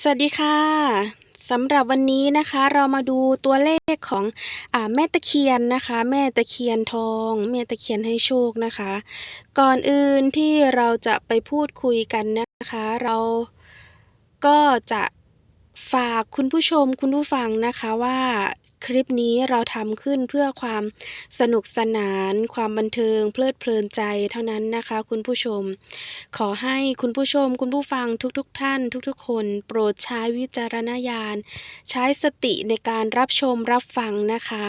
สวัสดีค่ะสำหรับวันนี้นะคะเรามาดูตัวเลขของอ่าแม่ตะเคียนนะคะ แม่ตะเคียนทองแม่ตะเคียนให้โชคนะคะ ก่อนอื่นที่เราจะไปพูดคุยกันนะคะ เราก็จะฝากคุณผู้ชมคุณผู้ฟังนะคะว่าคลิปนี้เราทำขึ้นเพื่อความสนุกสนาน ความบันเทิง เพลิดเพลินใจเท่านั้นนะคะ คุณผู้ชม ขอให้คุณผู้ชม คุณผู้ฟังทุกๆทท่าน ทุกๆ คน โปรดใช้วิจารณญาณ ใช้สติในการรับชมรับฟังนะคะ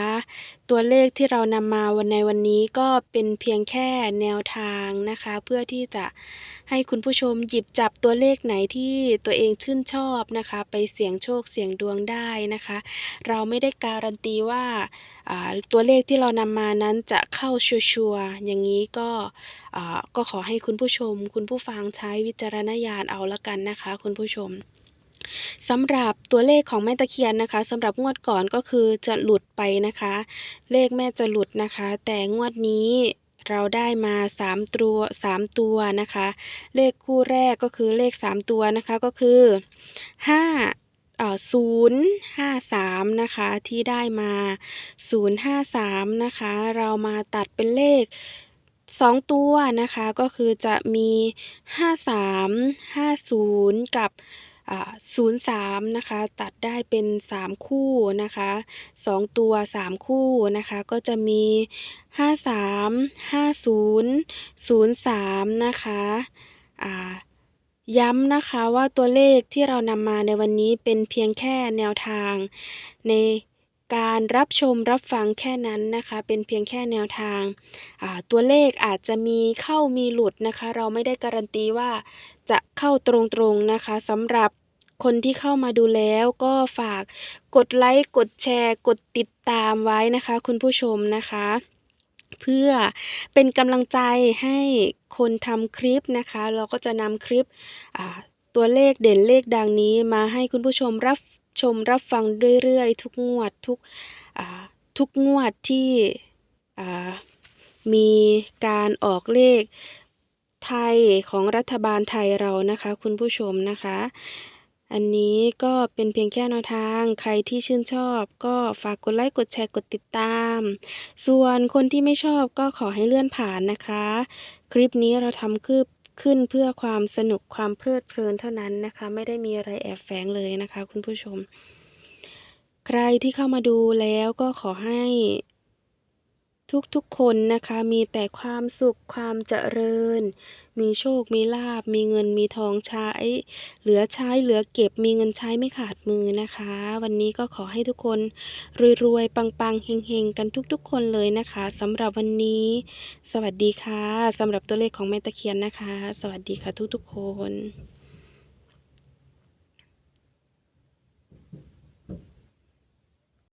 ตัวเลขที่เรานำมาวันในวันนี้ก็เป็นเพียงแค่แนวทางนะคะ เพื่อที่จะให้คุณผู้ชมหยิบจับตัวเลขไหนที่ตัวเองชื่นชอบนะคะ ไปเสี่ยงโชคเสี่ยงดวงได้นะคะ เราไม่ได้การนตีว่าอ่าตัวเลขที่เรานำมานั้นจะเข้าชัวร์อย่างนี้ก็ก็ขอให้คุณผู้ชม คุณผู้ฟังใช้วิจารณญาณเอาละกันนะคะ คุณผู้ชมสำหรับตัวเลขของแม่ตะเคียนนะคะสำหรับงวดก่อนก็คือจะหลุดไปนะคะ เลขแม่จะหลุดนะคะ แต่งวดนี้เราได้มา 3 ตัว3ตัวนะคะ เลขคู่แรกก็คือเลข 3 ตัวนะคะก็คือ 5 053นะคะที่ได้มา053นะคะเรามาตัดเป็นเลข2ตัวนะคะก็คือจะมี53 50กับอ่า03นะคะตัดได้เป็น3คู่นะคะ2ตัว3คู่นะคะก็จะมี53 50 03นะคะอ่า ย้ำนะคะว่าตัวเลขที่เรานำมาในวันนี้เป็นเพียงแค่แนวทาง ในการรับชมรับฟังแค่นั้นนะคะ เป็นเพียงแค่แนวทางาตัวเลขอาจจะมีเข้ามีหลุดนะคะ เราไม่ได้การันตีว่าจะเข้าตรงๆนะคะสำหรับคนที่เข้ามาดูแล้วก็ฝากกดไลค์ กดแชร์ กดติดตามไว้นะคะ คุณผู้ชมนะคะ เพื่อเป็นกำลังใจให้คนทำคลิปนะคะ เราก็จะนำคลิปตัวเลขเด่นเลขดังนี้มาให้คุณผู้ชมรับชมรับฟังเรื่อยๆ ทุกงวดทุกทุกงวดที่มีการออกเลขไทยของรัฐบาลไทยเรานะคะ คุณผู้ชมนะคะ อันนี้ก็เป็นเพียงแค่แนวทาง ใครที่ชื่นชอบ ก็ฝากกดไลค์ กดแชร์ กดติดตาม ส่วนคนที่ไม่ชอบก็ขอให้เลื่อนผ่านนะคะ คลิปนี้เราทำคืบขึ้นเพื่อความสนุกความเพลิดเพลินเท่านั้นนะคะ ไม่ได้มีอะไรแอบแฝงเลยนะคะ คุณผู้ชม ใครที่เข้ามาดูแล้วก็ขอให้ ทุกๆคนนะคะมีแต่ความสุขความเจริญ มีโชคมีลาบ มีเงินมีทองใช้ เหลือใช้เหลือเก็บมีเงินใช้ไม่ขาดมือนะคะ วันนี้ก็ขอให้ทุกคนรวยๆปังๆเฮงๆ กันทุกๆ คนเลยนะคะสำหรับวันนี้ สวัสดีค่ะสำหรับตัวเลขของแม่ตะเคียนนะคะ สวัสดีค่ะทุกๆ คน